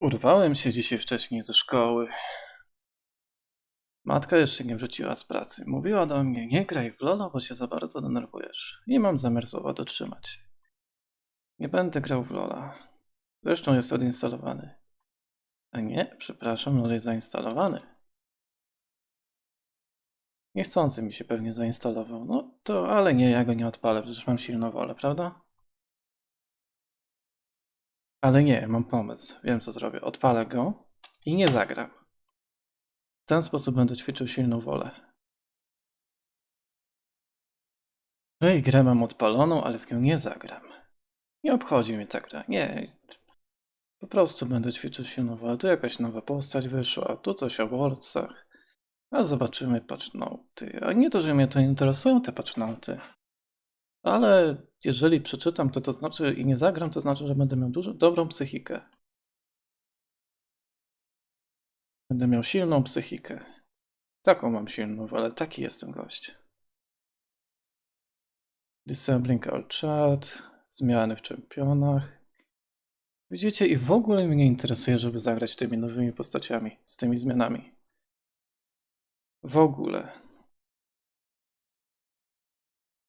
Urwałem się dzisiaj wcześniej ze szkoły. Matka jeszcze nie wróciła z pracy. Mówiła do mnie, nie graj w Lola, bo się za bardzo denerwujesz. I mam zamiar słowa dotrzymać. Nie będę grał w Lola. Zresztą jest odinstalowany. A nie, przepraszam, LOL jest zainstalowany. Niechcący mi się pewnie zainstalował. No to, ale nie, ja go nie odpalę, przecież mam silną wolę, prawda? Ale nie, mam pomysł. Wiem co zrobię. Odpalę go i nie zagram. W ten sposób będę ćwiczył silną wolę. No grę mam odpaloną, ale w nią nie zagram. Nie obchodzi mnie ta gra. Nie. Po prostu będę ćwiczył silną wolę. Tu jakaś nowa postać wyszła, tu coś o worcach. A zobaczymy patchnoty. A nie to, że mnie to interesują te patchnoty. Ale jeżeli przeczytam to, to znaczy i nie zagram, to znaczy, że będę miał dużo, dobrą psychikę. Będę miał silną psychikę. Taką mam silną, ale taki jestem gość. Disabling all chat, zmiany w czempionach. Widzicie, i w ogóle mnie nie interesuje, żeby zagrać tymi nowymi postaciami, z tymi zmianami. W ogóle.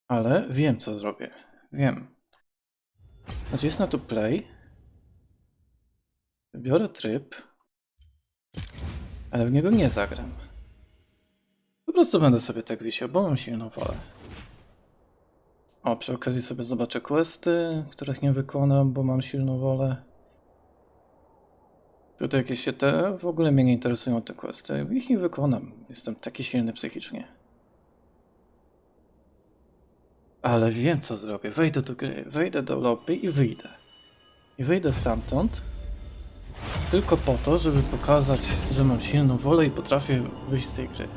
Ale wiem, co zrobię. Wiem. Nacisnę tu play. Wybiorę tryb. Ale w niego nie zagram. Po prostu będę sobie tak wisiał, bo mam silną wolę. O, przy okazji sobie zobaczę questy, których nie wykonam, bo mam silną wolę. Tutaj jakieś się te... W ogóle mnie nie interesują te questy. Ich nie wykonam. Jestem taki silny psychicznie. Ale wiem co zrobię. Wejdę do gry, wejdę do lobby i wyjdę. I wyjdę stamtąd tylko po to, żeby pokazać, że mam silną wolę i potrafię wyjść z tej gry.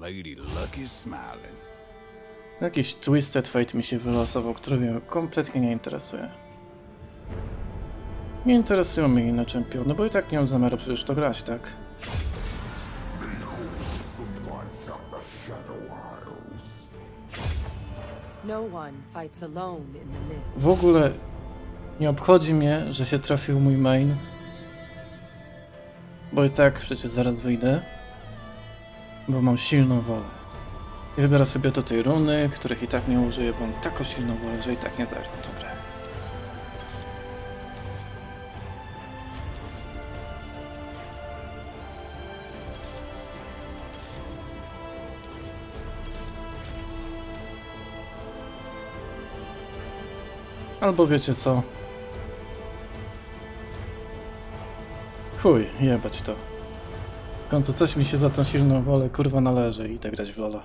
Lady Luck is smiling. Jakiś Twisted Fate mi się wylosował, który mnie kompletnie nie interesuje. Nie interesują mnie inne czempiony, bo i tak nie mam zamiaru przecież to grać, tak? W ogóle nie obchodzi mnie, że się trafił mój main. Bo i tak przecież zaraz wyjdę. Bo mam silną wolę. I wybiorę sobie do tej runy, których i tak nie użyję, bo mam taką silną wolę, że i tak nie zacznę tą Albo wiecie co? Chuj, jebać to. W końcu coś mi się za tą silną wolę kurwa należy i tak grać w Lola.